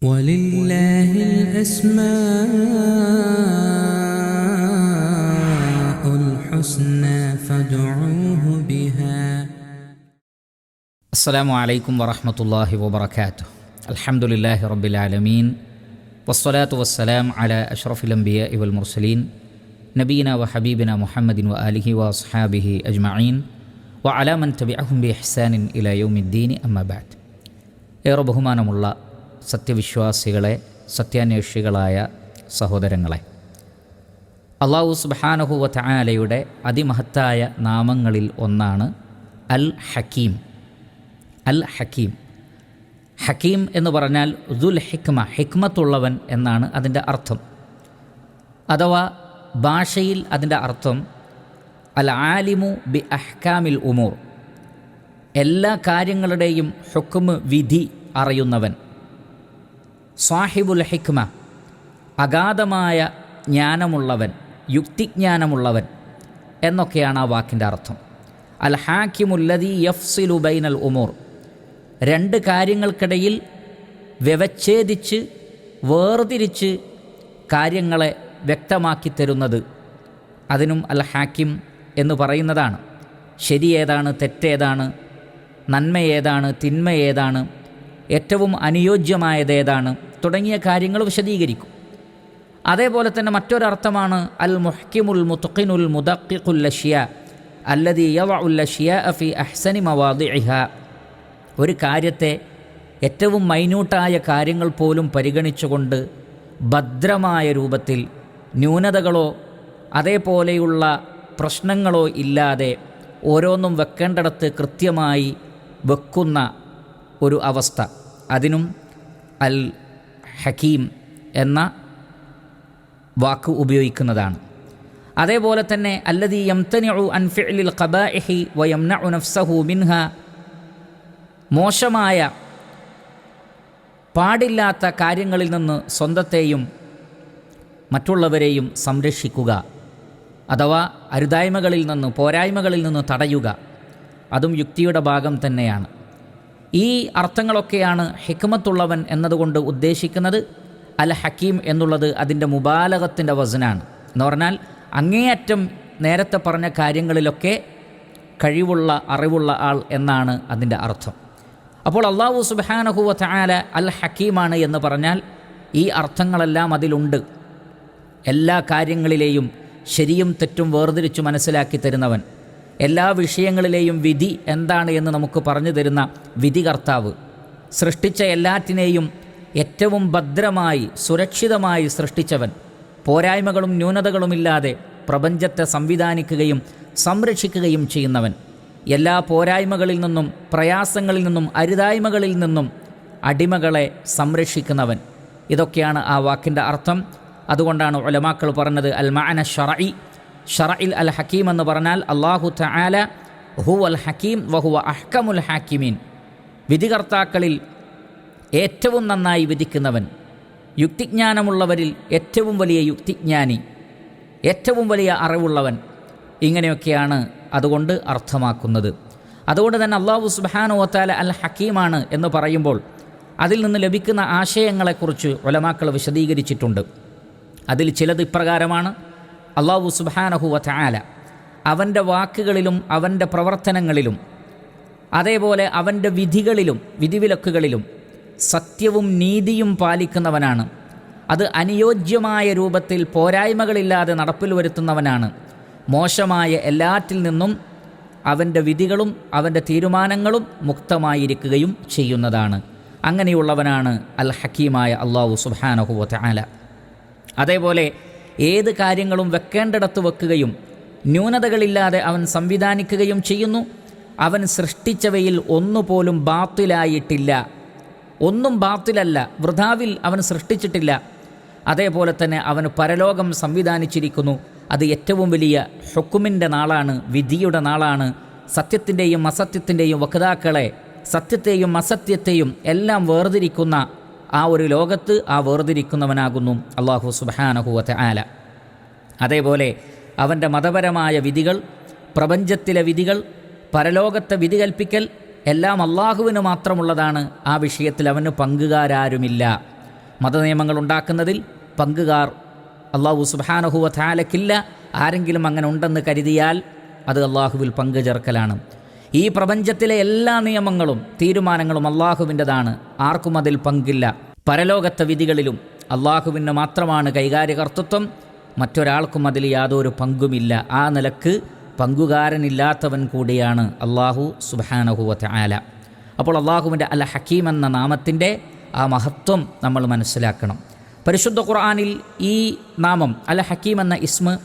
ولله الأسماء الحسنى فادعوه بها. السلام عليكم ورحمة الله وبركاته. الحمد لله رب العالمين والصلاة والسلام على أشرف الأنبياء والمرسلين نبينا وحبيبنا محمد وآله وأصحابه أجمعين وعلى من تبعهم بإحسان إلى يوم الدين. أما بعد يا رب همانم الله. സത്യവിശ്വാസികളെ സത്യാന്വേഷികളായ സഹോദരങ്ങളെ. അള്ളാഹു സുബാനഹുവ തആലയുടെ അതിമഹത്തായ നാമങ്ങളിൽ ഒന്നാണ് അൽ ഹക്കീം അൽ ഹക്കീം ഹക്കീം എന്ന് പറഞ്ഞാൽ ദുൽ ഹിക്മ ഹിക്മത്തുള്ളവൻ എന്നാണ് അതിന്റെ അർത്ഥം. അഥവാ ഭാഷയിൽ അതിന്റെ അർത്ഥം അൽ ആലിമു ബി അഹ്കാമിൽ ഉമൂർ. എല്ലാ കാര്യങ്ങളുടെയും ഹുക്കുമ് വിധി അറിയുന്നവൻ. സാഹിബുൽ ഹിക്മ അഗാധമായ ജ്ഞാനമുള്ളവൻ യുക്തിജ്ഞാനമുള്ളവൻ എന്നൊക്കെയാണ് ആ വാക്കിന്റെ അർത്ഥം. അൽ ഹാക്കിമുല്ലതി യഫ്സിലു ബൈനൽ ഉമൂർ രണ്ട് കാര്യങ്ങൾക്കിടയിൽ വ്യവച്ഛേദിച്ച് വേർതിരിച്ച് കാര്യങ്ങളെ വ്യക്തമാക്കി തരുന്നത് അതിനും അൽ ഹാക്കിം എന്ന് പറയുന്നതാണ്. ശരി ഏതാണ് തെറ്റേതാണ് നന്മ ഏതാണ് തിന്മ ഏതാണ് ഏറ്റവും അനുയോജ്യമായത് ഏതാണ് തുടങ്ങിയ കാര്യങ്ങൾ വിശദീകരിക്കും. അതേപോലെ തന്നെ മറ്റൊരർത്ഥമാണ് അൽ മുഹ്കിമുൽ മുത്തുഖിനുൽ മുദഖിഖുൽ ലഷിയ അല്ലതി യവ ഉല്ലഷ്യ ഫി അഹ്സനി മവാദിഇഹ. ഒരു കാര്യത്തെ ഏറ്റവും മൈന്യൂട്ടായ കാര്യങ്ങൾ പോലും പരിഗണിച്ചുകൊണ്ട് ഭദ്രമായ രൂപത്തിൽ ന്യൂനതകളോ അതേപോലെയുള്ള പ്രശ്നങ്ങളോ ഇല്ലാതെ ഓരോന്നും വെക്കേണ്ടിടത്ത് കൃത്യമായി വെക്കുന്ന ഒരു അവസ്ഥ. അതിനും അൽ ഹക്കീം എന്ന വാക്ക് ഉപയോഗിക്കുന്നതാണ്. അതേപോലെ തന്നെ അല്ലതി യംതനിഉ അൻ ഫിഅലിൽ ഖബാഇഹി വയംനഉ നഫ്സഹു മിൻഹ മോശമായ പാടില്ലാത്ത കാര്യങ്ങളിൽ നിന്ന് സ്വന്തത്തെയും മറ്റുള്ളവരെയും സംരക്ഷിക്കുക അഥവാ അരുതായ്മകളിൽ നിന്ന് പോരായ്മകളിൽ നിന്ന് തടയുക അതും യുക്തിയുടെ ഭാഗം തന്നെയാണ്. ഈ അർത്ഥങ്ങളൊക്കെയാണ് ഹിക്മത്തുള്ളവൻ എന്നതുകൊണ്ട് ഉദ്ദേശിക്കുന്നത് അൽ ഹക്കീം എന്നുള്ളത് അതിന്റെ മുബാലകത്തിന്റെ വസനാണ്. എന്ന് പറഞ്ഞാൽ അങ്ങേയറ്റം നേരത്തെ പറഞ്ഞ കാര്യങ്ങളിലൊക്കെ കഴിവുള്ള അറിവുള്ള ആൾ എന്നാണ് അതിന്റെ അർത്ഥം. അപ്പോൾ അള്ളാഹു സുബാനഹുവ തആല അൽ ഹക്കീമാണ് എന്ന് പറഞ്ഞാൽ ഈ അർത്ഥങ്ങളെല്ലാം അതിലുണ്ട്. എല്ലാ കാര്യങ്ങളിലെയും ശരിയും തെറ്റും വേർതിരിച്ചു മനസ്സിലാക്കി തരുന്നവൻ. എല്ലാ വിഷയങ്ങളിലെയും വിധി എന്താണ് എന്ന് നമുക്ക് പറഞ്ഞു തരുന്ന വിധികർത്താവ്. സൃഷ്ടിച്ച എല്ലാറ്റിനെയും ഏറ്റവും ഭദ്രമായി സുരക്ഷിതമായി സൃഷ്ടിച്ചവൻ. പോരായ്മകളും ന്യൂനതകളുമില്ലാതെ പ്രപഞ്ചത്തെ സംവിധാനിക്കുകയും സംരക്ഷിക്കുകയും ചെയ്യുന്നവൻ. എല്ലാ പോരായ്മകളിൽ നിന്നും പ്രയാസങ്ങളിൽ നിന്നും അരുതായ്മകളിൽ നിന്നും അടിമകളെ സംരക്ഷിക്കുന്നവൻ. ഇതൊക്കെയാണ് ആ വാക്കിന്റെ അർത്ഥം. അതുകൊണ്ടാണ് ഒലമാക്കൾ പറഞ്ഞത് അൽ മാന ഷറഇ ഷറഇൽ അൽ ഹക്കീം എന്ന് പറഞ്ഞാൽ അള്ളാഹു തആല ഹു അൽ ഹക്കീം വഹുവ അഹ്കമുൽ ഹാക്കിമീൻ. വിധികർത്താക്കളിൽ ഏറ്റവും നന്നായി വിധിക്കുന്നവൻ യുക്തിജ്ഞാനമുള്ളവരിൽ ഏറ്റവും വലിയ യുക്തിജ്ഞാനി ഏറ്റവും വലിയ അറിവുള്ളവൻ ഇങ്ങനെയൊക്കെയാണ് അതുകൊണ്ട് അർത്ഥമാക്കുന്നത്. അതുകൊണ്ട് തന്നെ അള്ളാഹു സുബാനു വത്താല അൽ ഹക്കീമാണ് എന്ന് പറയുമ്പോൾ അതിൽ നിന്ന് ലഭിക്കുന്ന ആശയങ്ങളെക്കുറിച്ച് ഒലമാക്കൾ വിശദീകരിച്ചിട്ടുണ്ട്. അതിൽ ചിലത് ഇപ്രകാരമാണ്. അള്ളാഹു സുബാനഹുവ വത്താല അവന്റെ വാക്കുകളിലും അവന്റെ പ്രവർത്തനങ്ങളിലും അതേപോലെ അവന്റെ വിധികളിലും വിധിവിലക്കുകളിലും സത്യവും നീതിയും പാലിക്കുന്നവനാണ്. അത് അനുയോജ്യമായ രൂപത്തിൽ പോരായ്മകളില്ലാതെ നടപ്പിൽ വരുത്തുന്നവനാണ്. മോശമായ എല്ലാറ്റിൽ നിന്നും അവന്റെ വിധികളും അവന്റെ തീരുമാനങ്ങളും മുക്തമായിരിക്കുകയും ചെയ്യുന്നതാണ്. അങ്ങനെയുള്ളവനാണ് അൽ ഹക്കീമായ അള്ളാഹു സുബാനഹുവ ആല അതേപോലെ ഏത് കാര്യങ്ങളും വെക്കേണ്ടിടത്ത് വെക്കുകയും ന്യൂനതകളില്ലാതെ അവൻ സംവിധാനിക്കുകയും ചെയ്യുന്നു. അവൻ സൃഷ്ടിച്ചവയിൽ ഒന്നുപോലും ബാത്തിലായിട്ടില്ല. ഒന്നും ബാത്തിലല്ല. വൃഥാവിൽ അവൻ സൃഷ്ടിച്ചിട്ടില്ല. അതേപോലെ തന്നെ അവന് പരലോകം സംവിധാനിച്ചിരിക്കുന്നു. അത് ഏറ്റവും വലിയ ഹുക്കുമിന്റെ നാളാണ് വിധിയുടെ നാളാണ്. സത്യത്തിന്റെയും അസത്യത്തിന്റെയും വക്താക്കളെ സത്യത്തെയും അസത്യത്തെയും എല്ലാം വേർതിരിക്കുന്ന ആ ഒരു ലോകത്ത് ആ വേർതിരിക്കുന്നവനാകുന്നു അള്ളാഹു സുബാനഹുവത്തെ ആല അതേപോലെ അവന്റെ മതപരമായ വിധികൾ പ്രപഞ്ചത്തിലെ വിധികൾ പരലോകത്തെ വിധി കൽപ്പിക്കൽ എല്ലാം അള്ളാഹുവിന് മാത്രമുള്ളതാണ്. ആ വിഷയത്തിൽ അവന് പങ്കുകാരാരുമില്ല. മതനിയമങ്ങൾ ഉണ്ടാക്കുന്നതിൽ പങ്കുകാർ അള്ളാഹു സുബാനഹുവ താലക്കില്ല ആരെങ്കിലും അങ്ങനെ ഉണ്ടെന്ന് കരുതിയാൽ അത് അള്ളാഹുവിൽ പങ്കു ചേർക്കലാണ് ഈ പ്രപഞ്ചത്തിലെ എല്ലാ നിയമങ്ങളും തീരുമാനങ്ങളും അള്ളാഹുവിന്റെതാണ്. ആർക്കും അതിൽ പങ്കില്ല. പരലോകത്തെ വിധികളിലും അള്ളാഹുവിന് മാത്രമാണ് കൈകാര്യകർത്തൃത്വം. മറ്റൊരാൾക്കും അതിൽ യാതൊരു പങ്കുമില്ല. ആ നിലയ്ക്ക് പങ്കുകാരനില്ലാത്തവൻ കൂടിയാണ് അള്ളാഹു സുബാനഹുവത്ത് ആല അപ്പോൾ അള്ളാഹുവിന്റെ അൽ ഹക്കീം എന്ന നാമത്തിന്റെ ആ മഹത്വം നമ്മൾ മനസ്സിലാക്കണം. പരിശുദ്ധ ഖുർആാനിൽ ഈ നാമം അൽ ഹക്കീം എന്ന ഇസ്മ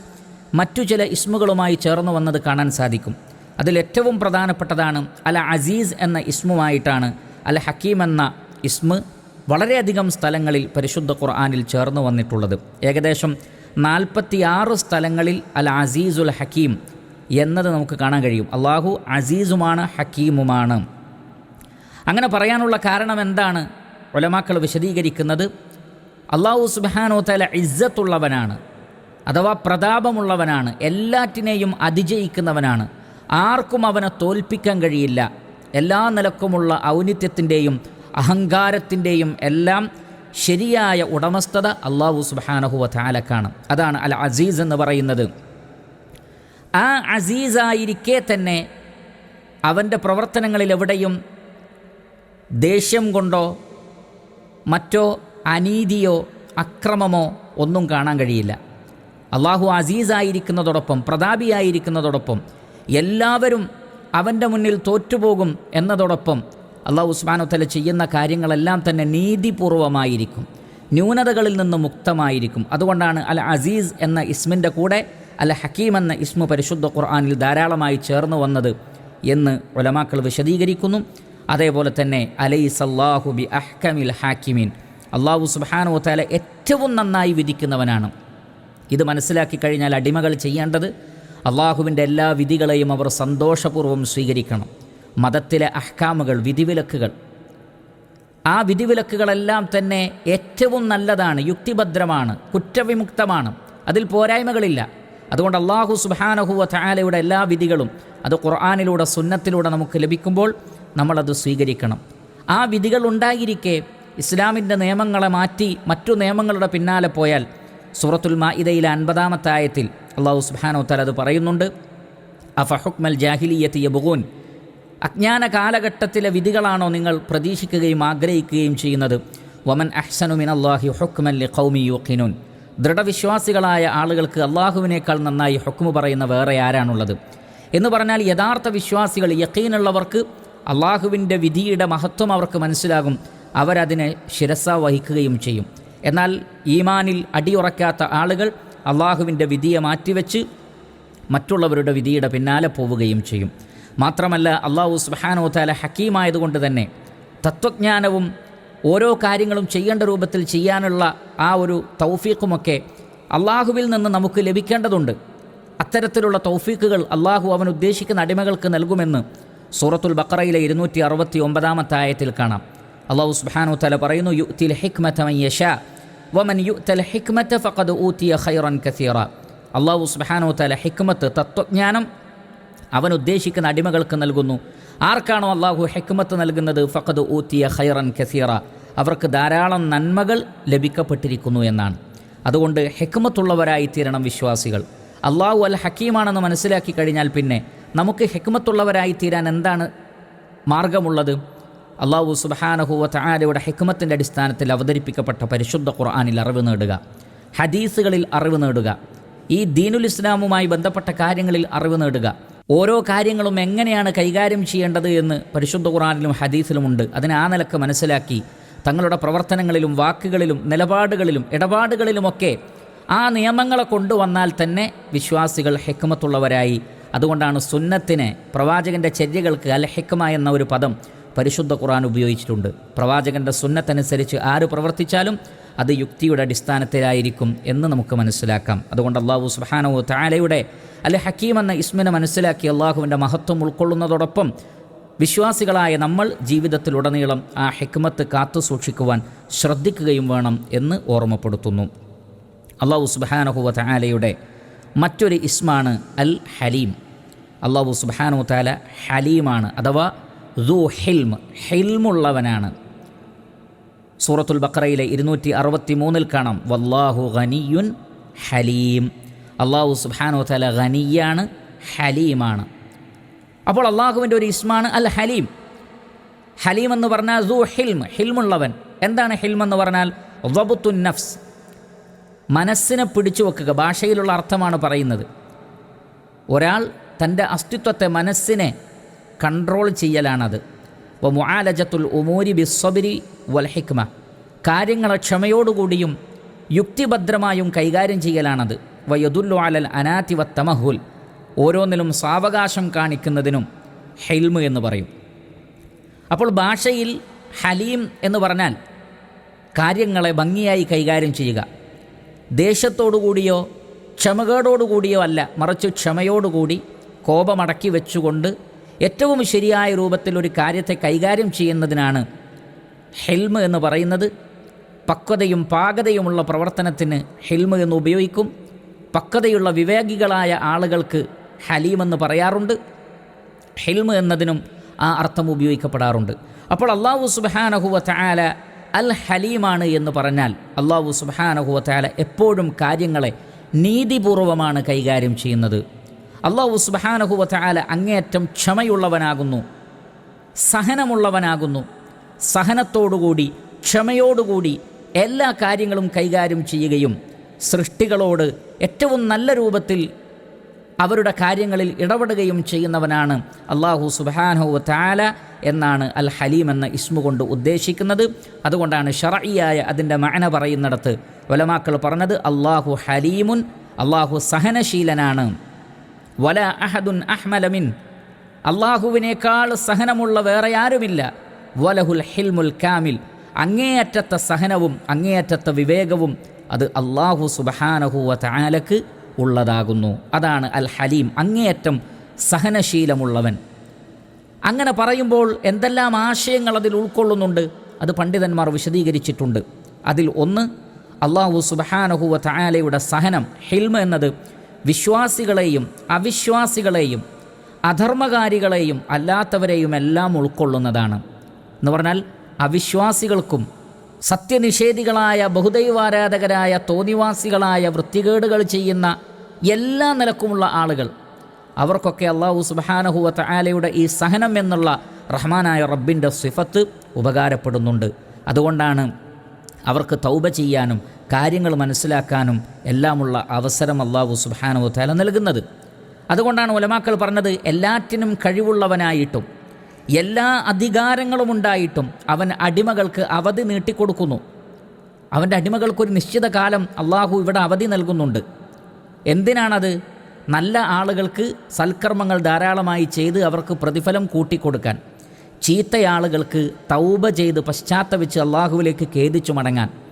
മറ്റു ചില ഇസ്മുകളുമായി ചേർന്ന് വന്നത് കാണാൻ സാധിക്കും. അതിൽ ഏറ്റവും പ്രധാനപ്പെട്ടതാണ് അൽ അസീസ് എന്ന ഇസ്മുമായിട്ടാണ് അൽ ഹക്കീം എന്ന ഇസ്മ വളരെയധികം സ്ഥലങ്ങളിൽ പരിശുദ്ധ ഖുർആാനിൽ ചേർന്ന് വന്നിട്ടുള്ളത്. ഏകദേശം നാൽപ്പത്തിയാറ് സ്ഥലങ്ങളിൽ അൽ അസീസുൽ ഹക്കീം എന്നത് നമുക്ക് കാണാൻ കഴിയും. അള്ളാഹു അസീസുമാണ് ഹക്കീമുമാണ്. അങ്ങനെ പറയാനുള്ള കാരണം എന്താണ്? ഒലമാക്കൾ വിശദീകരിക്കുന്നത് അള്ളാഹു സുബാനോ തല ഇസ്സത്തുള്ളവനാണ് അഥവാ പ്രതാപമുള്ളവനാണ് എല്ലാറ്റിനെയും അതിജയിക്കുന്നവനാണ്. ആർക്കും അവനെ തോൽപ്പിക്കാൻ കഴിയില്ല. എല്ലാ നിലക്കുമുള്ള ഔന്നിത്യത്തിന്റെയും അഹങ്കാരത്തിന്റെയും എല്ലാം ശരിയായ ഉടമസ്ഥത അള്ളാഹു സുബാനഹുവ താലക്കാണ് അതാണ് അൽ അസീസ് എന്ന് പറയുന്നത്. ആ അസീസായിരിക്കെ തന്നെ അവന്റെ പ്രവർത്തനങ്ങളിൽ എവിടെയും ദേഷ്യം കൊണ്ടോ മറ്റോ അനീതിയോ അക്രമമോ ഒന്നും കാണാൻ കഴിയില്ല. അള്ളാഹു അസീസായിരിക്കുന്നതോടൊപ്പം പ്രതാപിയായിരിക്കുന്നതോടൊപ്പം എല്ലാവരും അവന്റെ മുന്നിൽ തോറ്റുപോകും എന്നതോടൊപ്പം അള്ളാഹു ഉസ്മാനുത്തല ചെയ്യുന്ന കാര്യങ്ങളെല്ലാം തന്നെ നീതിപൂർവമായിരിക്കും. ന്യൂനതകളിൽ നിന്ന് മുക്തമായിരിക്കും. അതുകൊണ്ടാണ് അൽ അസീസ് എന്ന ഇസ്മിന്റെ കൂടെ അൽ ഹക്കീം എന്ന ഇസ്മു പരിശുദ്ധ ഖുർആാനിൽ ധാരാളമായി ചേർന്ന് വന്നത് എന്ന് ഒലമാക്കൾ വിശദീകരിക്കുന്നു. അതേപോലെ തന്നെ അലൈ സല്ലാഹു ബി അഹ്കമിൽ ഹാക്കിമീൻ. അള്ളാഹു സുബാനു താല ഏറ്റവും നന്നായി വിധിക്കുന്നവനാണ്. ഇത് മനസ്സിലാക്കി കഴിഞ്ഞാൽ അടിമകൾ ചെയ്യേണ്ടത് അള്ളാഹുവിന്റെ എല്ലാ വിധികളെയും അവർ സന്തോഷപൂർവം സ്വീകരിക്കണം. മതത്തിലെ അഹ്കാമുകൾ വിധിവിലക്കുകൾ. ആ വിധിവിലക്കുകളെല്ലാം തന്നെ ഏറ്റവും നല്ലതാണ് യുക്തിഭദ്രമാണ് കുറ്റവിമുക്തമാണ്. അതിൽ പോരായ്മകളില്ല. അതുകൊണ്ട് അള്ളാഹു സുബാനഹുവ താലയുടെ എല്ലാ വിധികളും അത് ഖുർആാനിലൂടെ സുന്നത്തിലൂടെ നമുക്ക് ലഭിക്കുമ്പോൾ നമ്മളത് സ്വീകരിക്കണം. ആ വിധികൾ ഉണ്ടായിരിക്കെ ഇസ്ലാമിന്റെ നിയമങ്ങളെ മാറ്റി മറ്റു നിയമങ്ങളുടെ പിന്നാലെ പോയാൽ സൂറത്തുൽ മാഇദയിലെ അൻപതാമത്തെ ആയത്തിൽ അള്ളാഹു സുബാനോ തല അത് പറയുന്നുണ്ട്. അഫഹുക്മൽ ജാഹിലിയത്തിയ യബുഗൂൻ. അജ്ഞാന കാലഘട്ടത്തിലെ വിധികളാണോ നിങ്ങൾ പ്രതീക്ഷിക്കുകയും ആഗ്രഹിക്കുകയും ചെയ്യുന്നത്? വമൻ അഹ്സനുമിൻ അള്ളാഹി ഹുക്മൽ ഖൗമി ദൃഢവിശ്വാസികളായ ആളുകൾക്ക് അള്ളാഹുവിനേക്കാൾ നന്നായി ഹുക്മു പറയുന്ന വേറെ ആരാണുള്ളത്? എന്ന് പറഞ്ഞാൽ യഥാർത്ഥ വിശ്വാസികൾ യക്കീനുള്ളവർക്ക് അള്ളാഹുവിന്റെ വിധിയുടെ മഹത്വം അവർക്ക് മനസ്സിലാകും. അവരതിനെ ശിരസ വഹിക്കുകയും ചെയ്യും. എന്നാൽ ഈമാനിൽ അടിയുറക്കാത്ത ആളുകൾ അള്ളാഹുവിന്റെ വിധിയെ മാറ്റിവെച്ച് മറ്റുള്ളവരുടെ വിധിയുടെ പിന്നാലെ പോവുകയും ചെയ്യും. മാത്രമല്ല അള്ളാഹു സുബാനോ താല ഹക്കീമായതുകൊണ്ട് തന്നെ തത്വജ്ഞാനവും ഓരോ കാര്യങ്ങളും ചെയ്യേണ്ട രൂപത്തിൽ ചെയ്യാനുള്ള ആ ഒരു തൗഫീഖുമൊക്കെ അള്ളാഹുവിൽ നിന്ന് നമുക്ക് ലഭിക്കേണ്ടതുണ്ട്. അത്തരത്തിലുള്ള തൗഫീഖുകൾ അള്ളാഹു അവൻ ഉദ്ദേശിക്കുന്ന അടിമകൾക്ക് നൽകുമെന്ന് സൂറത്തുൽ ബക്കറയിലെ ഇരുന്നൂറ്റി അറുപത്തി ഒമ്പതാമത്തെ ആയത്തിൽ കാണാം. അള്ളാഹു സുബാനു തല പറയുന്നു യു തിൽ ഹിക്മത യഷ വമൻ യു തൽ ഹിക്മത്ത ഫഖദ് ഊത്തിയ ഖൈറൻ കസീറ അള്ളാഹു സുബാനോ തല ഹിക്മത്ത് തത്വജ്ഞാനം അവൻ ഉദ്ദേശിക്കുന്ന അടിമകൾക്ക് നൽകുന്നു. ആർക്കാണോ അള്ളാഹു ഹെക്മത്ത് നൽകുന്നത്? ഫഖദ് ഊത്തിയ ഖൈറൻ കസീറ. അവർക്ക് ധാരാളം നന്മകൾ ലഭിക്കപ്പെട്ടിരിക്കുന്നു എന്നാണ്. അതുകൊണ്ട് ഹെക്മത്തുള്ളവരായി തീരണം വിശ്വാസികൾ. അള്ളാഹു അൽ ഹക്കീമാണെന്ന് മനസ്സിലാക്കി കഴിഞ്ഞാൽ പിന്നെ നമുക്ക് ഹെക്മത്തുള്ളവരായി തീരാൻ എന്താണ് മാർഗമുള്ളത്? അള്ളാഹു സുബഹാനഹുവ താരയുടെ ഹെക്മത്തിന്റെ അടിസ്ഥാനത്തിൽ അവതരിപ്പിക്കപ്പെട്ട പരിശുദ്ധ ഖുർആാനിൽ അറിവ് നേടുക ഹദീസുകളിൽ അറിവ് നേടുക ഈ ദീനുൽ ഇസ്ലാമുമായി ബന്ധപ്പെട്ട കാര്യങ്ങളിൽ അറിവ് നേടുക. ഓരോ കാര്യങ്ങളും എങ്ങനെയാണ് കൈകാര്യം ചെയ്യേണ്ടത് എന്ന് പരിശുദ്ധ ഖുറാനിലും ഹദീസിലുമുണ്ട് അതിനെ ആ നിലയ്ക്ക് മനസ്സിലാക്കി തങ്ങളുടെ പ്രവർത്തനങ്ങളിലും വാക്കുകളിലും നിലപാടുകളിലും ഇടപാടുകളിലുമൊക്കെ ആ നിയമങ്ങളെ കൊണ്ടുവന്നാൽ തന്നെ വിശ്വാസികൾ ഹെക്മത്തുള്ളവരായി. അതുകൊണ്ടാണ് സുന്നത്തിനെ പ്രവാചകന്റെ ചര്യകൾക്ക് അൽ ഹെക്മ എന്ന ഒരു പദം പരിശുദ്ധ ഖുറാൻ ഉപയോഗിച്ചിട്ടുണ്ട്. പ്രവാചകന്റെ സുന്നത്തനുസരിച്ച് ആര് പ്രവർത്തിച്ചാലും അത് യുക്തിയുടെ അടിസ്ഥാനത്തിലായിരിക്കും എന്ന് നമുക്ക് മനസ്സിലാക്കാം. അതുകൊണ്ട് അള്ളാഹു സുബാനോ താലയുടെ അല്ലെ ഹക്കീം എന്ന ഇസ്മിനെ മനസ്സിലാക്കി അള്ളാഹുവിന്റെ മഹത്വം ഉൾക്കൊള്ളുന്നതോടൊപ്പം വിശ്വാസികളായ നമ്മൾ ജീവിതത്തിലുടനീളം ആ ഹെക്മത്ത് കാത്തു സൂക്ഷിക്കുവാൻ ശ്രദ്ധിക്കുകയും വേണം എന്ന് ഓർമ്മപ്പെടുത്തുന്നു. അള്ളാഹു സുബാനഹുവ താലയുടെ മറ്റൊരു ഇസ്മാണ് അൽ ഹലീം. അള്ളാഹു സുബാനു താല ഹലീമാണ് അഥവാ ദു ഹിൽമ് ഹിൽമുള്ളവനാണ്. സൂറത്തുൽ ബക്രയിലെ ഇരുന്നൂറ്റി അറുപത്തി മൂന്നിൽ കാണാം വല്ലാഹു ഖനിയുൻ ഹലീം. അള്ളാഹു സുബാനോ തല ഖനിയാണ് ഹലീമാണ്. അപ്പോൾ അള്ളാഹുവിന്റെ ഒരു ഇസ്മാണ് അൽ ഹലീം. ഹലീം എന്ന് പറഞ്ഞാൽ ദു ഹിൽം ഹിൽമുള്ളവൻ. എന്താണ് ഹിൽം എന്ന് പറഞ്ഞാൽ? വബുത്തുൻ നഫ്സ്. മനസ്സിനെ പിടിച്ചു വെക്കുക ഭാഷയിലുള്ള അർത്ഥമാണ് പറയുന്നത്. ഒരാൾ തന്റെ അസ്തിത്വത്തെ മനസ്സിനെ കൺട്രോൾ ചെയ്യലാണത്. അപ്പോൾ മുആലജത്തുൽ ഉമൂരി ബിസ്വബിരി വൽഹിക്മ കാര്യങ്ങളെ ക്ഷമയോടുകൂടിയും യുക്തിഭദ്രമായും കൈകാര്യം ചെയ്യലാണത്. വയദുല്ലു അലൽ അനാതിവ തമഹുൽ. ഓരോന്നിലും സാവകാശം കാണിക്കുന്നതിനും ഹെൽമ് എന്ന് പറയും. അപ്പോൾ ഭാഷയിൽ ഹലീം എന്ന് പറഞ്ഞാൽ കാര്യങ്ങളെ ഭംഗിയായി കൈകാര്യം ചെയ്യുക. ദേഷ്യത്തോടുകൂടിയോ ക്ഷമകേടോടുകൂടിയോ അല്ല മറിച്ച് ക്ഷമയോടുകൂടി കോപമടക്കി വെച്ചുകൊണ്ട് ഏറ്റവും ശരിയായ രൂപത്തിൽ ഒരു കാര്യത്തെ കൈകാര്യം ചെയ്യുന്നതിനാണ് ഹെൽമ് എന്ന് പറയുന്നത്. പക്വതയും പാകതയുമുള്ള പ്രവർത്തനത്തിന് ഹെൽമ് എന്ന് ഉപയോഗിക്കും. പക്വതയുള്ള വിവേകികളായ ആളുകൾക്ക് ഹലീമെന്ന് പറയാറുണ്ട്. ഹെൽമ് എന്നതിനും ആ അർത്ഥം ഉപയോഗിക്കപ്പെടാറുണ്ട്. അപ്പോൾ അള്ളാഹു സുബാനഹുവ തആല അൽ ഹലീമാണ് എന്ന് പറഞ്ഞാൽ അള്ളാഹു സുബാനഹുവ തആല എപ്പോഴും കാര്യങ്ങളെ നീതിപൂർവമാണ് കൈകാര്യം ചെയ്യുന്നത്. അള്ളാഹു സുബാനഹുവ തആല അങ്ങേയറ്റം ക്ഷമയുള്ളവനാകുന്നു സഹനമുള്ളവനാകുന്നു സഹനത്തോടുകൂടി ക്ഷമയോടുകൂടി എല്ലാ കാര്യങ്ങളും കൈകാര്യം ചെയ്യുകയും സൃഷ്ടികളോട് ഏറ്റവും നല്ല രൂപത്തിൽ അവരുടെ കാര്യങ്ങളിൽ ഇടപെടുകയും ചെയ്യുന്നവനാണ് അള്ളാഹു സുബാനഹു താല എന്നാണ് അൽ ഹലീം എന്ന ഇസ്മു കൊണ്ട് ഉദ്ദേശിക്കുന്നത്. അതുകൊണ്ടാണ് ഷറയിയായ അതിന്റെ മഅന പറയുന്നിടത്ത് വലമാക്കൾ പറഞ്ഞത് അള്ളാഹു ഹലീമുൻ അള്ളാഹു സഹനശീലനാണ്. വല അഹദുൻ അഹ്മലമിൻ അള്ളാഹുവിനേക്കാൾ സഹനമുള്ള വേറെ ആരുമില്ല. വലഹുൽ ഹിൽമുൽ കാമിൽ. അങ്ങേയറ്റത്തെ സഹനവും അങ്ങേയറ്റത്തെ വിവേകവും അത് അള്ളാഹു സുബഹാനഹുവ താലക്ക് ഉള്ളതാകുന്നു. അതാണ് അൽ ഹലീം അങ്ങേയറ്റം സഹനശീലമുള്ളവൻ. അങ്ങനെ പറയുമ്പോൾ എന്തെല്ലാം ആശയങ്ങൾ അതിൽ ഉൾക്കൊള്ളുന്നുണ്ട്? അത് പണ്ഡിതന്മാർ വിശദീകരിച്ചിട്ടുണ്ട്. അതിൽ ഒന്ന് അള്ളാഹു സുബഹാനഹുവ താലയുടെ സഹനം ഹിൽമ എന്നത് വിശ്വാസികളെയും അവിശ്വാസികളെയും അധർമ്മകാരികളെയും അല്ലാത്തവരെയും എല്ലാം ഉൾക്കൊള്ളുന്നതാണ്. എന്ന് പറഞ്ഞാൽ അവിശ്വാസികൾക്കും സത്യനിഷേധികളായ ബഹുദൈവാരാധകരായ തോന്നിവാസികളായ വൃത്തികേടുകൾ ചെയ്യുന്ന എല്ലാ നിലക്കുമുള്ള ആളുകൾ അവർക്കൊക്കെ അള്ളാഹു സുബാനഹുവ ആലയുടെ ഈ സഹനം എന്നുള്ള റഹ്മാനായ റബ്ബിന്റെ സിഫത്ത് ഉപകാരപ്പെടുന്നുണ്ട്. അതുകൊണ്ടാണ് അവർക്ക് തൗബ ചെയ്യാനും കാര്യങ്ങൾ മനസ്സിലാക്കാനും എല്ലാമുള്ള അവസരം അള്ളാഹു സുബാനോ തആല നൽകുന്നത്. അതുകൊണ്ടാണ് ഒലമാക്കൾ പറഞ്ഞത് എല്ലാറ്റിനും കഴിവുള്ളവനായിട്ടും എല്ലാ അധികാരങ്ങളും ഉണ്ടായിട്ടും അവൻ അടിമകൾക്ക് അവധി നീട്ടിക്കൊടുക്കുന്നു. അവന്റെ അടിമകൾക്കൊരു നിശ്ചിത കാലം അള്ളാഹു ഇവിടെ അവധി നൽകുന്നുണ്ട്. എന്തിനാണത്? നല്ല ആളുകൾക്ക് സൽക്കർമ്മങ്ങൾ ധാരാളമായി ചെയ്ത് അവർക്ക് പ്രതിഫലം കൂട്ടിക്കൊടുക്കാൻ. ചീത്തയാളുകൾക്ക് തൗബ ചെയ്ത് പശ്ചാത്തപിച്ച് അള്ളാഹുവിലേക്ക് ഖേദിച്ചു മടങ്ങാൻ.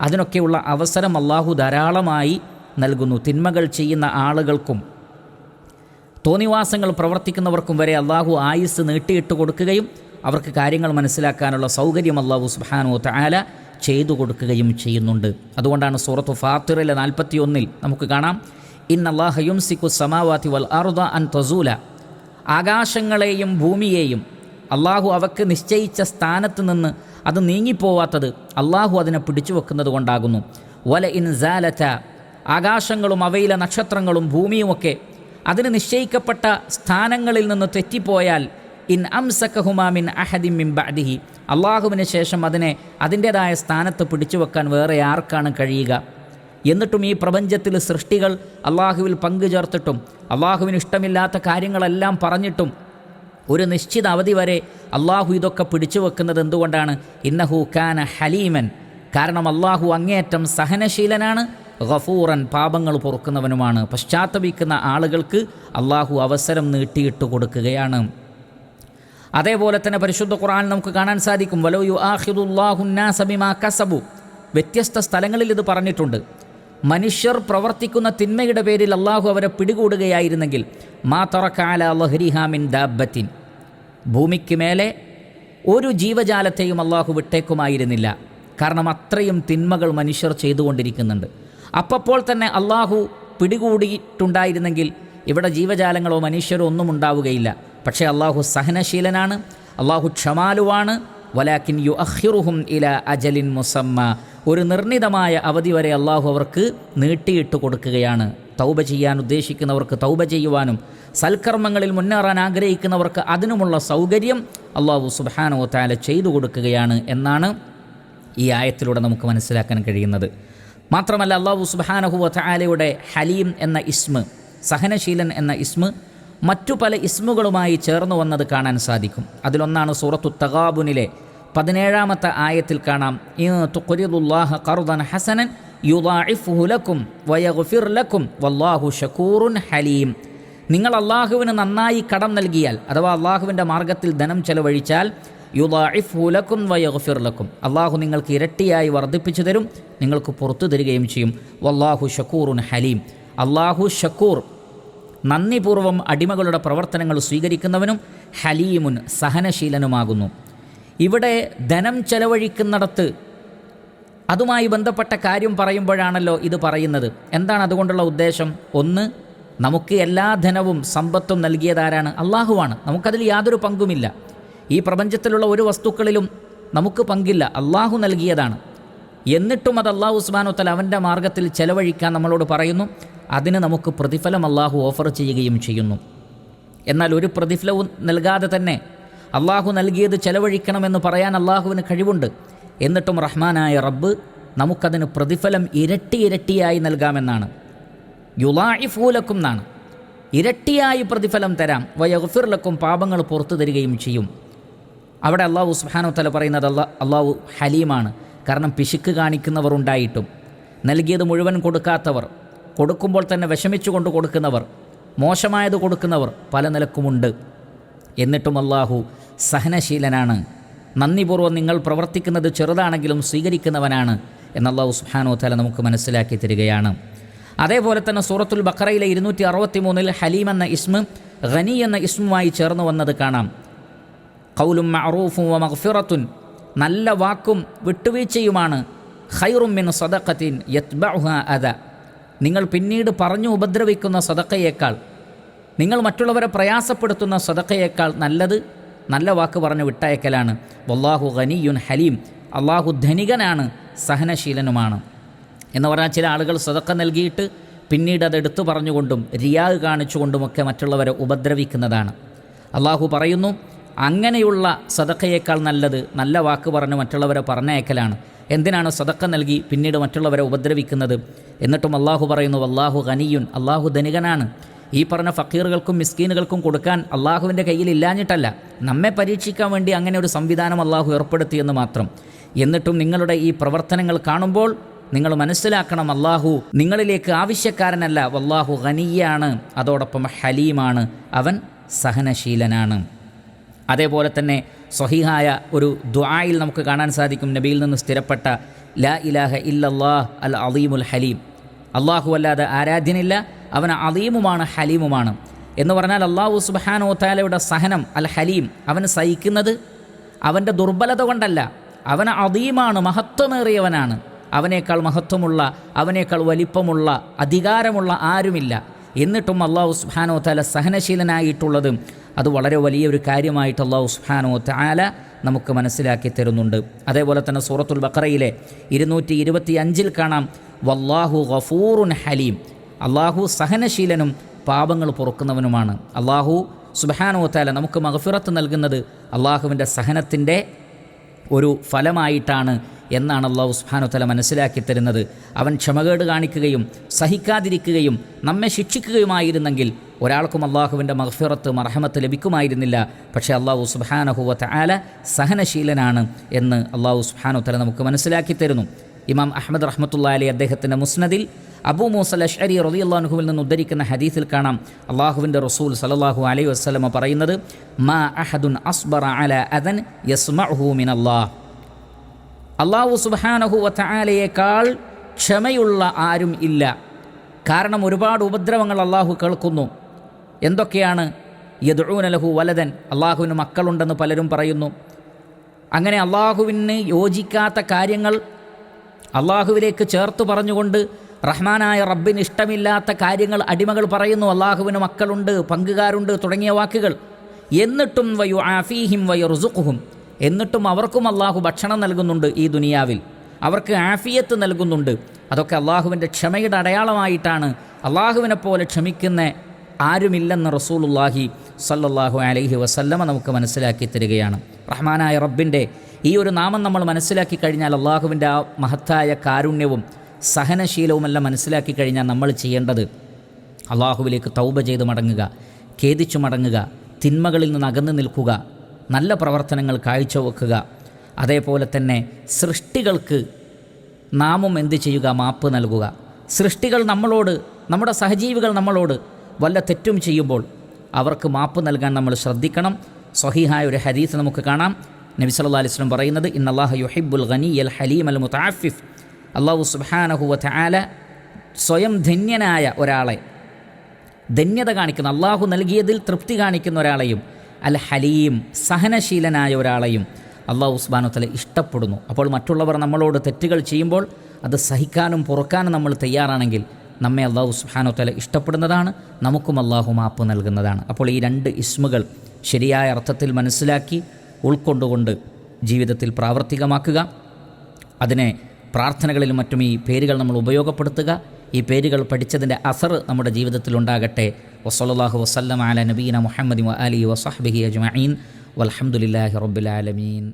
അതിനൊക്കെയുള്ള അവസരം അള്ളാഹു ധാരാളമായി നൽകുന്നു. തിന്മകൾ ചെയ്യുന്ന ആളുകൾക്കും തോന്നിവാസങ്ങൾ പ്രവർത്തിക്കുന്നവർക്കും വരെ അള്ളാഹു ആയുസ് നീട്ടിയിട്ട് കൊടുക്കുകയും അവർക്ക് കാര്യങ്ങൾ മനസ്സിലാക്കാനുള്ള സൗകര്യം അള്ളാഹു സുബാനോ താല ചെയ്തു കൊടുക്കുകയും ചെയ്യുന്നുണ്ട്. അതുകൊണ്ടാണ് സൂറത്തു ഫാത്തിറിലെ നാൽപ്പത്തി ഒന്നിൽ നമുക്ക് കാണാം. ഇൻ അള്ളാഹയും സിഖു സമാവാത്തി വൽ അറുദ അൻ തസൂല. ആകാശങ്ങളെയും ഭൂമിയെയും അള്ളാഹു അവക്ക് നിശ്ചയിച്ച സ്ഥാനത്ത് നിന്ന് അത് നീങ്ങിപ്പോവാത്തത് അള്ളാഹു അതിനെ പിടിച്ചു വെക്കുന്നത് കൊണ്ടാകുന്നു. വല ഇൻ സാലറ്റ ആകാശങ്ങളും അവയിലെ നക്ഷത്രങ്ങളും ഭൂമിയുമൊക്കെ അതിന് നിശ്ചയിക്കപ്പെട്ട സ്ഥാനങ്ങളിൽ നിന്ന് തെറ്റിപ്പോയാൽ ഇൻ അംസക്കഹുമാമിൻ അഹദിം മിൻ ബഅദിഹി അള്ളാഹുവിന് ശേഷം അതിനെ അതിന്റെതായ സ്ഥാനത്ത് പിടിച്ചു വെക്കാൻ വേറെ ആർക്കാണ് കഴിയുക? എന്നിട്ടും ഈ പ്രപഞ്ചത്തിൽ സൃഷ്ടികൾ അള്ളാഹുവിൽ പങ്കുചേർത്തിട്ടും അള്ളാഹുവിന് ഇഷ്ടമില്ലാത്ത കാര്യങ്ങളെല്ലാം പറഞ്ഞിട്ടും ഒരു നിശ്ചിത അവധി വരെ അള്ളാഹു ഇതൊക്കെ പിടിച്ചു വെക്കുന്നത് എന്തുകൊണ്ടാണ്? ഇന്നഹു കാന ഹലീമൻ. കാരണം അള്ളാഹു അങ്ങേയറ്റം സഹനശീലനാണ് ഗഫൂറൻ പാപങ്ങൾ പൊറുക്കുന്നവനുമാണ്. പശ്ചാത്തപിക്കുന്ന ആളുകൾക്ക് അള്ളാഹു അവസരം നീട്ടിയിട്ട് കൊടുക്കുകയാണ്. അതേപോലെ തന്നെ പരിശുദ്ധ ഖുർആൻ നമുക്ക് കാണാൻ സാധിക്കും. വലോ യു ആഹിദുല്ലാഹുന്നാസബിമാ കസബു. വ്യത്യസ്ത സ്ഥലങ്ങളിൽ ഇത് പറഞ്ഞിട്ടുണ്ട്. മനുഷ്യർ പ്രവർത്തിക്കുന്ന തിന്മയുടെ പേരിൽ അള്ളാഹു അവരെ പിടികൂടുകയായിരുന്നെങ്കിൽ മാ തറക്കാല ലഹരിഹാമിൻ ദാബത്തിൻ ഭൂമിക്ക് മേലെ ഒരു ജീവജാലത്തെയും അള്ളാഹു വിട്ടേക്കുമായിരുന്നില്ല. കാരണം അത്രയും തിന്മകൾ മനുഷ്യർ ചെയ്തുകൊണ്ടിരിക്കുന്നുണ്ട്. അപ്പോൾ തന്നെ അള്ളാഹു പിടികൂടിയിട്ടുണ്ടായിരുന്നെങ്കിൽ ഇവിടെ ജീവജാലങ്ങളോ മനുഷ്യരോ ഒന്നും ഉണ്ടാവുകയില്ല. പക്ഷേ അള്ളാഹു സഹനശീലനാണ് അള്ളാഹു ക്ഷമാലുവാണ്. വലാക്കിൻ യു അഹ്റുഹും ഇല അജലിൻ മുസമ്മ. ഒരു നിർണിതമായ അവധി വരെ അള്ളാഹു അവർക്ക് നീട്ടിയിട്ട് കൊടുക്കുകയാണ്. തൗബ ചെയ്യാൻ ഉദ്ദേശിക്കുന്നവർക്ക് തൗബ ചെയ്യുവാനും സൽക്കർമ്മങ്ങളിൽ മുന്നേറാൻ ആഗ്രഹിക്കുന്നവർക്ക് അതിനുമുള്ള സൗകര്യം അള്ളാഹു സുബാനോ താല ചെയ്തു കൊടുക്കുകയാണ് എന്നാണ് ഈ ആയത്തിലൂടെ നമുക്ക് മനസ്സിലാക്കാൻ കഴിയുന്നത്. മാത്രമല്ല അള്ളാഹു സുബാനഹു താലയുടെ ഹലീം എന്ന ഇസ്മ് സഹനശീലൻ എന്ന ഇസ്മ് മറ്റു പല ഇസ്മുകളുമായി ചേർന്നു വന്നത് കാണാൻ സാധിക്കും. അതിലൊന്നാണ് സൂറത്തു തഗാബുനിലെ പതിനേഴാമത്തെ ആയത്തിൽ കാണാം. ഹസനൻ യുദാഇഫുഹു ലക്കും വയഗ്ഫിർ ലക്കും വല്ലാഹു ഹലീം. നിങ്ങൾ അള്ളാഹുവിന് നന്നായി കടം നൽകിയാൽ അഥവാ അള്ളാഹുവിന്റെ മാർഗത്തിൽ ധനം ചെലവഴിച്ചാൽ യുദാഇഫുലക്കും ലക്കും വയഗ്ഫിർ ലക്കും. അള്ളാഹു നിങ്ങൾക്ക് ഇരട്ടിയായി വർദ്ധിപ്പിച്ചു തരും നിങ്ങൾക്ക് പുറത്തു തരികയും ചെയ്യും. വല്ലാഹു ഷക്കൂറുൻ ഹലീം. അള്ളാഹു ഷക്കൂർ നന്ദിപൂർവം അടിമകളുടെ പ്രവർത്തനങ്ങൾ സ്വീകരിക്കുന്നവനും ഹലീമുൻ സഹനശീലനുമാകുന്നു. ഇവിടെ ധനം ചെലവഴിക്കുന്നിടത്ത് അതുമായി ബന്ധപ്പെട്ട കാര്യം പറയുമ്പോഴാണല്ലോ ഇത് പറയുന്നത്. എന്താണ് അതുകൊണ്ടുള്ള ഉദ്ദേശം? ഒന്ന് നമുക്ക് എല്ലാ ധനവും സമ്പത്തും നൽകിയതാരാണ്? അള്ളാഹുവാണ്. നമുക്കതിൽ യാതൊരു പങ്കുമില്ല. ഈ പ്രപഞ്ചത്തിലുള്ള ഒരു വസ്തുക്കളിലും നമുക്ക് പങ്കില്ല. അള്ളാഹു നൽകിയതാണ്. എന്നിട്ടും അത് അള്ളാഹു ഉസ്മാനുത്തൽ അവന്റെ മാർഗത്തിൽ ചെലവഴിക്കാൻ നമ്മളോട് പറയുന്നു. അതിന് നമുക്ക് പ്രതിഫലം അള്ളാഹു ഓഫർ ചെയ്യുകയും ചെയ്യുന്നു. എന്നാൽ ഒരു പ്രതിഫലവും നൽകാതെ തന്നെ അള്ളാഹു നൽകിയത് ചെലവഴിക്കണമെന്ന് പറയാൻ അള്ളാഹുവിന് കഴിവുണ്ട്. എന്നിട്ടും റഹ്മാനായ റബ്ബ് നമുക്കതിന് പ്രതിഫലം ഇരട്ടി ഇരട്ടിയായി നൽകാമെന്നാണ്. യുലായിഫൂലക്കും എന്നാണ്. ഇരട്ടിയായി പ്രതിഫലം തരാം. വയഫിർലക്കും പാപങ്ങൾ പുറത്തു തരികയും ചെയ്യും. അവിടെ അള്ളാഹു സുഹാനോ തല പറയുന്നത് അല്ലാ അള്ളാഹു ഹലീമാണ്. കാരണം പിശുക്ക് കാണിക്കുന്നവർ ഉണ്ടായിട്ടും നൽകിയത് മുഴുവൻ കൊടുക്കാത്തവർ കൊടുക്കുമ്പോൾ തന്നെ വിഷമിച്ചു കൊണ്ട് കൊടുക്കുന്നവർ മോശമായത് കൊടുക്കുന്നവർ പല നിലക്കുമുണ്ട്. എന്നിട്ടും അള്ളാഹു സഹനശീലനാണ്. നന്ദിപൂർവം നിങ്ങൾ പ്രവർത്തിക്കുന്നത് ചെറുതാണെങ്കിലും സ്വീകരിക്കുന്നവനാണ് എന്ന് അള്ളാഹു സുഹാനോ തല നമുക്ക് മനസ്സിലാക്കി തരികയാണ്. അതേപോലെ തന്നെ സൂറത്തുൽ ബക്കറയിലെ ഇരുന്നൂറ്റി അറുപത്തി മൂന്നിൽ ഹലീം എന്ന ഇസ്മ് ഖനി എന്ന ഇസ്മുമായി ചേർന്ന് വന്നത് കാണാം. കൗലും മഅറൂഫും മഹ്ഫിറത്തുൻ നല്ല വാക്കും വിട്ടുവീഴ്ചയുമാണ്. ഖൈറും മിൻ സദഖത്തിൻ യത്ബഉഹ അദ. നിങ്ങൾ പിന്നീട് പറഞ്ഞു ഉപദ്രവിക്കുന്ന സദക്കയേക്കാൾ നിങ്ങൾ മറ്റുള്ളവരെ പ്രയാസപ്പെടുത്തുന്ന സദക്കയേക്കാൾ നല്ലത് നല്ല വാക്ക് പറഞ്ഞു വിട്ടയക്കലാണ്. വല്ലാഹു ഖനിയുൻ ഹലീം. അള്ളാഹു ധനികനാണ് സഹനശീലനുമാണ്. എന്ന് പറഞ്ഞാൽ ചില ആളുകൾ സ്വതക്കം നൽകിയിട്ട് പിന്നീട് അത് എടുത്തു പറഞ്ഞുകൊണ്ടും റിയാഗ് കാണിച്ചുകൊണ്ടുമൊക്കെ മറ്റുള്ളവരെ ഉപദ്രവിക്കുന്നതാണ്. അള്ളാഹു പറയുന്നു അങ്ങനെയുള്ള സദക്കയേക്കാൾ നല്ലത് നല്ല വാക്ക് പറഞ്ഞ് മറ്റുള്ളവരെ പറഞ്ഞയക്കലാണ്. എന്തിനാണ് സദക്ക നൽകി പിന്നീട് മറ്റുള്ളവരെ ഉപദ്രവിക്കുന്നത്? എന്നിട്ടും അള്ളാഹു പറയുന്നു അള്ളാഹു ഖനിയുൻ അള്ളാഹു ധനികനാണ്. ഈ പറഞ്ഞ ഫക്കീറുകൾക്കും മിസ്കീനുകൾക്കും കൊടുക്കാൻ അള്ളാഹുവിന്റെ കയ്യിൽ ഇല്ലാഞ്ഞിട്ടല്ല. നമ്മെ പരീക്ഷിക്കാൻ വേണ്ടി അങ്ങനെ ഒരു സംവിധാനം അള്ളാഹു ഏർപ്പെടുത്തിയെന്ന് മാത്രം. എന്നിട്ടും നിങ്ങളുടെ ഈ പ്രവർത്തനങ്ങൾ കാണുമ്പോൾ നിങ്ങൾ മനസ്സിലാക്കണം അള്ളാഹു നിങ്ങളിലേക്ക് ആവശ്യക്കാരനല്ല. വല്ലാഹു ഖനിയാണ് അതോടൊപ്പം ഹലീമാണ്. അവൻ സഹനശീലനാണ്. അതേപോലെ തന്നെ സ്വഹിഹായ ഒരു ദ്വായിൽ നമുക്ക് കാണാൻ സാധിക്കും. നബിയിൽ നിന്ന് സ്ഥിരപ്പെട്ട ലാ ഇലാഹ ഇല്ലല്ലാഹ് അൽ അലീമുൽ ഹലീം. അള്ളാഹു അല്ലാതെ ആരാധ്യനില്ല അവൻ അലീമുമാണ് ഹലീമുമാണ്. എന്ന് പറഞ്ഞാൽ അള്ളാഹു സുബാനോ താലയുടെ സഹനം അൽ ഹലീം അവൻ സഹിക്കുന്നത് അവന്റെ ദുർബലത കൊണ്ടല്ല. അവൻ അതീമാണ് മഹത്വമേറിയവനാണ്. അവനേക്കാൾ മഹത്വമുള്ള അവനേക്കാൾ വലിപ്പമുള്ള അധികാരമുള്ള ആരുമില്ല. എന്നിട്ടും അള്ളാഹു സുബാനോ താല സഹനശീലനായിട്ടുള്ളതും അത് വളരെ വലിയൊരു കാര്യമായിട്ട് അള്ളാഹു സുബാനോ താല നമുക്ക് മനസ്സിലാക്കി തരുന്നുണ്ട്. അതേപോലെ തന്നെ സൂറത്തുൽ ബക്കറയിലെ ഇരുന്നൂറ്റി ഇരുപത്തി അഞ്ചിൽ കാണാം വല്ലാഹു ഗഫൂറുൻ ഹലീം. അള്ളാഹു സഹനശീലനും പാപങ്ങൾ പൊറുക്കുന്നവനുമാണ്. അള്ളാഹു സുബാനോ താല നമുക്ക് മഹഫിറത്ത് നൽകുന്നത് അള്ളാഹുവിന്റെ സഹനത്തിന്റെ ഒരു ഫലമായിട്ടാണ് എന്നാണ് അള്ളാഹു സുബാനുത്തല മനസ്സിലാക്കി തരുന്നത്. അവൻ ക്ഷമകേട് കാണിക്കുകയും സഹിക്കാതിരിക്കുകയും നമ്മെ ശിക്ഷിക്കുകയുമായിരുന്നെങ്കിൽ ഒരാൾക്കും അള്ളാഹുവിന്റെ മഹഫിറത്ത് മർഹമത്ത് ലഭിക്കുമായിരുന്നില്ല. പക്ഷേ അള്ളാഹു സുബാനഹുവത്ത് ആല സഹനശീലനാണ് എന്ന് അള്ളാഹു സുബാനുത്തല നമുക്ക് മനസ്സിലാക്കി തരുന്നു. ഇമാം അഹമ്മദ് റഹ്മത്തുള്ള അലി അദ്ദേഹത്തിന്റെ മുസ്നദിൽ അബൂ മൂസൽ റലി അള്ളാഹുവിൽ നിന്ന് ഉദ്ധരിക്കുന്ന ഹദീസിൽ കാണാം. അള്ളാഹുവിന്റെ റസൂൽ സലല്ലാഹു അലൈഹി വസ്ലമ പറയുന്നത് മാ അഹദുൻ അസ്ബറ അല അദൻ അള്ളാഹ് സുബാനഹു വത്താലയേക്കാൾ ക്ഷമയുള്ള ആരും ഇല്ല. കാരണം ഒരുപാട് ഉപദ്രവങ്ങൾ അള്ളാഹു കേൾക്കുന്നു. എന്തൊക്കെയാണ്? യദുനലഹു വലതൻ അള്ളാഹുവിന് മക്കളുണ്ടെന്ന് പലരും പറയുന്നു. അങ്ങനെ അള്ളാഹുവിന് യോജിക്കാത്ത കാര്യങ്ങൾ അള്ളാഹുവിലേക്ക് ചേർത്ത് പറഞ്ഞുകൊണ്ട് റഹ്മാനായ റബ്ബിന് ഇഷ്ടമില്ലാത്ത കാര്യങ്ങൾ അടിമകൾ പറയുന്നു. അള്ളാഹുവിന് മക്കളുണ്ട് പങ്കുകാരുണ്ട് തുടങ്ങിയ വാക്കുകൾ. എന്നിട്ടും വയു ആഫീഹിം വയു റുസുഖുഹും എന്നിട്ടും അവർക്കും അള്ളാഹു ഭക്ഷണം നൽകുന്നുണ്ട് ഈ ദുനിയാവിൽ. അവർക്ക് ആഫിയത്ത് നൽകുന്നുണ്ട്. അതൊക്കെ അള്ളാഹുവിന്റെ ക്ഷമയുടെ അടയാളമായിട്ടാണ്. അള്ളാഹുവിനെ പോലെ ക്ഷമിക്കുന്ന ആരുമില്ലെന്ന് റസൂലുല്ലാഹി സല്ലല്ലാഹു അലൈഹി വസല്ലമ നമുക്ക് മനസ്സിലാക്കി തരികയാണ്. റഹ്മാനായ റബ്ബിന്റെ ഈ ഒരു നാമം നമ്മൾ മനസ്സിലാക്കി കഴിഞ്ഞാൽ അള്ളാഹുവിന്റെ ആ മഹത്തായ കാരുണ്യവും സഹനശീലവുമെല്ലാം മനസ്സിലാക്കി കഴിഞ്ഞാൽ നമ്മൾ ചെയ്യേണ്ടത് അള്ളാഹുവിലേക്ക് തൗബ ചെയ്ത് മടങ്ങുക ഖേദിച്ചു മടങ്ങുക തിന്മകളിൽ നിന്ന് അകന്നു നിൽക്കുക നല്ല പ്രവർത്തനങ്ങൾ കാഴ്ചവെക്കുക. അതേപോലെ തന്നെ സൃഷ്ടികൾക്ക് നാമും എന്ത് ചെയ്യുക? മാപ്പ് നൽകുക. സൃഷ്ടികൾ നമ്മളോട് നമ്മുടെ സഹജീവികൾ നമ്മളോട് വല്ല തെറ്റും ചെയ്യുമ്പോൾ അവർക്ക് മാപ്പ് നൽകാൻ നമ്മൾ ശ്രദ്ധിക്കണം. സ്വഹീഹായ ഒരു ഹദീസ് നമുക്ക് കാണാം. നബി സല്ലാ അലിസ്ലം പറയുന്നത് ഇന്നല്ലാഹ യുഹിബുൽ ഗനി അൽ ഹലീം അൽ മുതഅഫിഫ്. അള്ളാഹു സുബ്ഹാനഹു വ തആല സ്വയം ധന്യനായ ഒരാളെ. ധന്യത കാണിക്കുന്ന അള്ളാഹു നൽകിയതിൽ തൃപ്തി കാണിക്കുന്ന ഒരാളെയും അൽ ഹലീം സഹനശീലനായ ഒരാളെയും അള്ളാഹു ഉസ്ബാനു തല ഇഷ്ടപ്പെടുന്നു. അപ്പോൾ മറ്റുള്ളവർ നമ്മളോട് തെറ്റുകൾ ചെയ്യുമ്പോൾ അത് സഹിക്കാനും പുറക്കാനും നമ്മൾ തയ്യാറാണെങ്കിൽ നമ്മെ അള്ളാഹു സുഹാനോ തല ഇഷ്ടപ്പെടുന്നതാണ് നമുക്കും അള്ളാഹു മാപ്പ് നൽകുന്നതാണ്. അപ്പോൾ ഈ രണ്ട് ഇസ്മുകൾ ശരിയായ അർത്ഥത്തിൽ മനസ്സിലാക്കി ഉൾക്കൊണ്ടുകൊണ്ട് ജീവിതത്തിൽ പ്രാവർത്തികമാക്കുക. അതിനെ പ്രാർത്ഥനകളിലും മറ്റും ഈ പേരുകൾ നമ്മൾ ഉപയോഗപ്പെടുത്തുക. ഈ പേരുകൾ പഠിച്ചതിന്റെ അസർ നമ്മുടെ ജീവിതത്തിൽ ഉണ്ടാകട്ടെ. വസ്ലാഹു വസ്ലം അല നബീന മുഹമ്മദ് അലി വസഹബി അജ്മീൻ വലഹമുല്ലാഹി റബ്ബുലാലമീൻ